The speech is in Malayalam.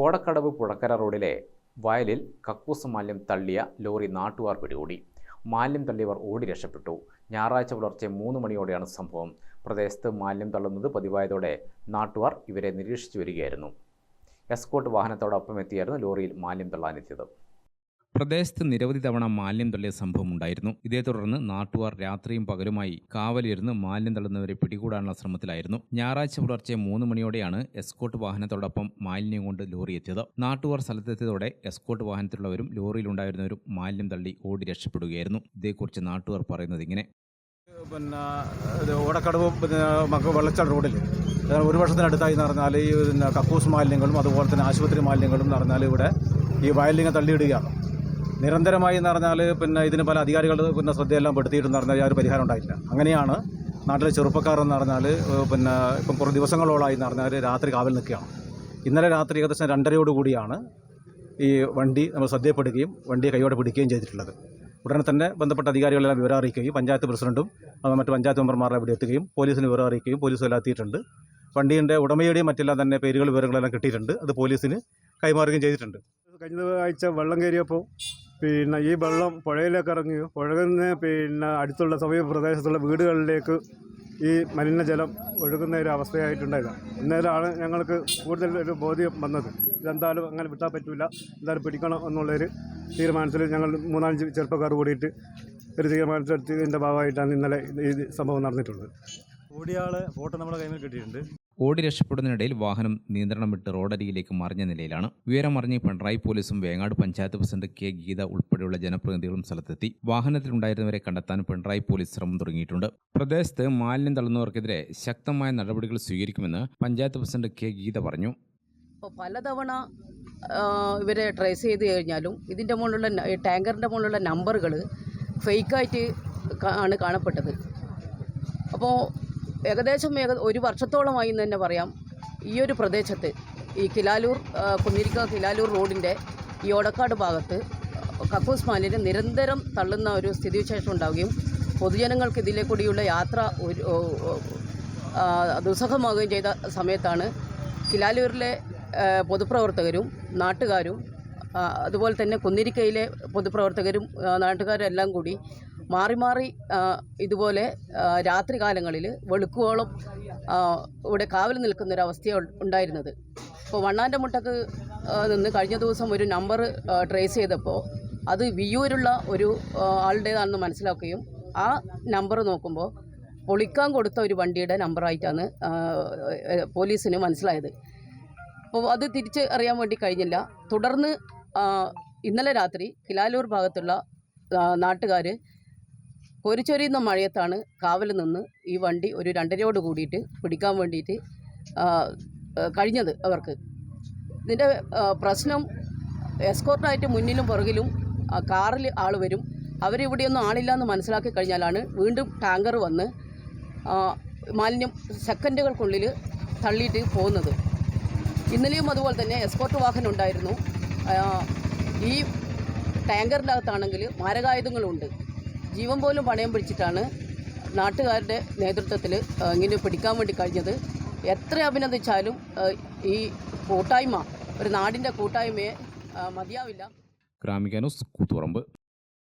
ഓടക്കടവ് പുഴക്കര റോഡിലെ വയലിൽ കക്കൂസ് മാലിന്യം തള്ളിയ ലോറി നാട്ടുകാർ പിടികൂടി. മാലിന്യം തള്ളിയവർ ഓടി രക്ഷപ്പെട്ടു. ഞായറാഴ്ച പുലർച്ചെ മൂന്ന് മണിയോടെയാണ് സംഭവം. പ്രദേശത്ത് മാലിന്യം തള്ളുന്നത് പതിവായതോടെ നാട്ടുകാർ ഇവരെ നിരീക്ഷിച്ചു വരികയായിരുന്നു. എസ്കോട്ട് വാഹനത്തോടൊപ്പം എത്തിയായിരുന്നു ലോറിയിൽ മാലിന്യം തള്ളാനെത്തിയത്. പ്രദേശത്ത് നിരവധി തവണ മാലിന്യം തള്ളിയ സംഭവം ഉണ്ടായിരുന്നു. ഇതേ തുടർന്ന് നാട്ടുകാർ രാത്രിയും പകലുമായി കാവലിരുന്ന് മാലിന്യം തള്ളുന്നവരെ പിടികൂടാനുള്ള ശ്രമത്തിലായിരുന്നു. ഞായറാഴ്ച പുലർച്ചെ മൂന്ന് മണിയോടെയാണ് എസ്കോട്ട് വാഹനത്തോടൊപ്പം മാലിന്യം കൊണ്ട് ലോറി എത്തിയത്. നാട്ടുകാർ സ്ഥലത്തെത്തിയതോടെ എസ്കോട്ട് വാഹനത്തിലുള്ളവരും ലോറിയിലുണ്ടായിരുന്നവരും മാലിന്യം തള്ളി ഓടി രക്ഷപ്പെടുകയായിരുന്നു. ഇതേക്കുറിച്ച് നാട്ടുകാർ പറയുന്നത് ഇങ്ങനെ. പിന്നെ ഓടക്കടവ് പിന്നെ റോഡിൽ. ഒരു വർഷത്തിനടുത്തായി എന്ന് പറഞ്ഞാൽ ഈ കക്കൂസ് മാലിന്യങ്ങളും അതുപോലെ തന്നെ ആശുപത്രി മാലിന്യങ്ങളും എന്ന് പറഞ്ഞാൽ ഇവിടെ ഈ വയലിങ്ങനെ തള്ളിയിടുകയാണ്. നിരന്തരമായി എന്ന് പറഞ്ഞാൽ പിന്നെ ഇതിന് പല അധികാരികൾ പിന്നെ ശ്രദ്ധയെല്ലാം പെടുത്തിയിട്ടെന്ന് പറഞ്ഞാൽ യാതൊരു പരിഹാരം ഉണ്ടായില്ല അങ്ങനെയാണ് നാട്ടിലെ ചെറുപ്പക്കാർ എന്ന് പറഞ്ഞാൽ പിന്നെ ഇപ്പം കുറേ ദിവസങ്ങളോളായി എന്ന് പറഞ്ഞാൽ രാത്രി കാവൽ നിൽക്കുകയാണ്. ഇന്നലെ രാത്രി ഏകദേശം രണ്ടരയോട് കൂടിയാണ് ഈ വണ്ടി നമ്മൾ ശ്രദ്ധയപ്പെടുകയും വണ്ടിയെ കൈയോടെ പിടിക്കുകയും ചെയ്തിട്ടുള്ളത്. ഉടനെ തന്നെ ബന്ധപ്പെട്ട അധികാരികളെല്ലാം വിവരം അറിയിക്കുകയും പഞ്ചായത്ത് പ്രസിഡന്റും മറ്റ് പഞ്ചായത്ത് മെമ്പർമാരെ ഇവിടെ എത്തുകയും പോലീസിന് വിവരം അറിയിക്കുകയും പോലീസ് എല്ലാം എത്തിയിട്ടുണ്ട്. വണ്ടീന്റെ ഉടമയുടെയും മറ്റെല്ലാം തന്നെ പേരുകൾ വിവരങ്ങളെല്ലാം കിട്ടിയിട്ടുണ്ട്. അത് പോലീസിന് കൈമാറുകയും ചെയ്തിട്ടുണ്ട്. കഴിഞ്ഞ ആഴ്ച വെള്ളം കയറിയപ്പോൾ പിന്നെ ഈ വെള്ളം പുഴയിലേക്ക് ഇറങ്ങി പുഴയിൽ നിന്ന് പിന്നെ അടുത്തുള്ള സമീപ പ്രദേശത്തുള്ള വീടുകളിലേക്ക് ഈ മലിനജലം ഒഴുകുന്ന ഒരു അവസ്ഥയായിട്ടുണ്ടായത് അന്നേരമാണ് ഞങ്ങൾക്ക് കൂടുതൽ ഒരു ബോധ്യം വന്നത്. ഇതെന്തായാലും അങ്ങനെ വിട്ടാൽ പറ്റില്ല എന്തായാലും പിടിക്കണം എന്നുള്ളൊരു തീരുമാനത്തിൽ ഞങ്ങൾ മൂന്നാലഞ്ച് ചെറുപ്പക്കാർ കൂടിയിട്ട് ഒരു തീരുമാനത്തിലെടുത്തതിന്റെ ഭാഗമായിട്ടാണ് ഇന്നലെ ഈ സംഭവം നടന്നിട്ടുള്ളത്. ഓടിയാളെ ഫോട്ടോ നമ്മുടെ കയ്യിൽ കിട്ടിയിട്ടുണ്ട്. ഓടി രക്ഷപ്പെടുന്നതിനിടയിൽ വാഹനം നിയന്ത്രണം വിട്ട് റോഡരികിലേക്ക് മറിഞ്ഞ നിലയിലാണ്. ഉയരമറിഞ്ഞ് പിണറായി പോലീസും വേങ്ങാട് പഞ്ചായത്ത് പ്രസിഡന്റ് കെ ഗീത ഉൾപ്പെടെയുള്ള ജനപ്രതിനിധികളും സ്ഥലത്തെത്തി. വാഹനത്തിലുണ്ടായിരുന്നവരെ കണ്ടെത്താൻ പിണറായി പോലീസ് ശ്രമം തുടങ്ങിയിട്ടുണ്ട്. പ്രദേശത്ത് മാലിന്യം തള്ളുന്നവർക്കെതിരെ ശക്തമായ നടപടികൾ സ്വീകരിക്കുമെന്ന് പഞ്ചായത്ത് പ്രസിഡന്റ് കെ ഗീത പറഞ്ഞു. ഇപ്പോൾ പലതവണ ഇവരെ ട്രേസ് ചെയ്ത് കഴിഞ്ഞാലും ഇതിന്റെ മുകളിലുള്ള ടാങ്കറിന്റെ മുകളിലുള്ള നമ്പറുകൾ ഫേക്കായിട്ട് ആണ് കാണപ്പെട്ടത്. അപ്പോൾ ഏകദേശം ഏക ഒരു വർഷത്തോളമായി എന്ന് തന്നെ പറയാം. ഈ ഒരു പ്രദേശത്ത് ഈ കിലാലൂർ കുന്നിരിക്ക കിലാലൂർ റോഡിന്റെ ഈ ഓടക്കാട് ഭാഗത്ത് കക്കൂസ് മാലിന്യം നിരന്തരം തള്ളുന്ന ഒരു സ്ഥിതിവിശേഷം ഉണ്ടാവുകയും പൊതുജനങ്ങൾക്ക് ഇതിലെ കൂടിയുള്ള യാത്ര ഒരു ദുസ്സഹമാകുകയും ചെയ്ത സമയത്താണ് കിലാലൂരിലെ പൊതുപ്രവർത്തകരും നാട്ടുകാരും അതുപോലെ തന്നെ കുന്നിരിക്കയിലെ പൊതുപ്രവർത്തകരും നാട്ടുകാരും എല്ലാം കൂടി മാറി മാറി ഇതുപോലെ രാത്രി കാലങ്ങളിൽ വെളുക്കുവോളം ഇവിടെ കാവൽ നിൽക്കുന്നൊരവസ്ഥയാണ് ഉണ്ടായിരുന്നത്. ഇപ്പോൾ വണ്ണാന്റെ മുട്ടക്ക് നിന്ന് കഴിഞ്ഞ ദിവസം ഒരു നമ്പർ ട്രേസ് ചെയ്തപ്പോൾ അത് വിയൂരുള്ള ഒരു ആളുടേതാണെന്ന് മനസ്സിലാക്കുകയും ആ നമ്പർ നോക്കുമ്പോൾ പൊളിക്കാൻ കൊടുത്ത ഒരു വണ്ടിയുടെ നമ്പറായിട്ടാണ് പോലീസിന് മനസ്സിലായത്. അപ്പോൾ അത് തിരിച്ച് അറിയാൻ വേണ്ടി കഴിഞ്ഞില്ല. തുടർന്ന് ഇന്നലെ രാത്രി കിലാലൂർ ഭാഗത്തുള്ള നാട്ടുകാർ കോരിച്ചൊരിയുന്ന മഴയത്താണ് കാവൽ നിന്ന് ഈ വണ്ടി ഒരു രണ്ടരയോട് കൂടിയിട്ട് പിടിക്കാൻ വേണ്ടിയിട്ട് കഴിഞ്ഞത് അവർക്ക്. ഇതിന്റെ പ്രശ്നം എസ്കോർട്ടായിട്ട് മുന്നിലും പുറകിലും കാറിൽ ആൾ വരും. അവരിവിടെയൊന്നും ആളില്ല എന്ന് മനസ്സിലാക്കി കഴിഞ്ഞാലാണ് വീണ്ടും ടാങ്കർ വന്ന് മാലിന്യം സെക്കൻഡുകൾക്കുള്ളിൽ തള്ളിയിട്ട് പോകുന്നത്. ഇന്നലെയും അതുപോലെ തന്നെ എസ്കോർട്ട് വാഹനം ഉണ്ടായിരുന്നു. ഈ ടാങ്കറിന്റെ അകത്താണെങ്കിൽ മാരകായുധങ്ങളുണ്ട്. ജീവൻ പോലും പണയം പിടിച്ചിട്ടാണ് നാട്ടുകാരുടെ നേതൃത്വത്തിൽ ഇങ്ങനെ പിടിക്കാൻ വേണ്ടി കഴിഞ്ഞത്. എത്ര അഭിനന്ദിച്ചാലും ഈ കൂട്ടായ്മ ഒരു നാടിന്റെ കൂട്ടായ്മയെ മതിയാവില്ല. ഗ്രാമിക ന്യൂസ്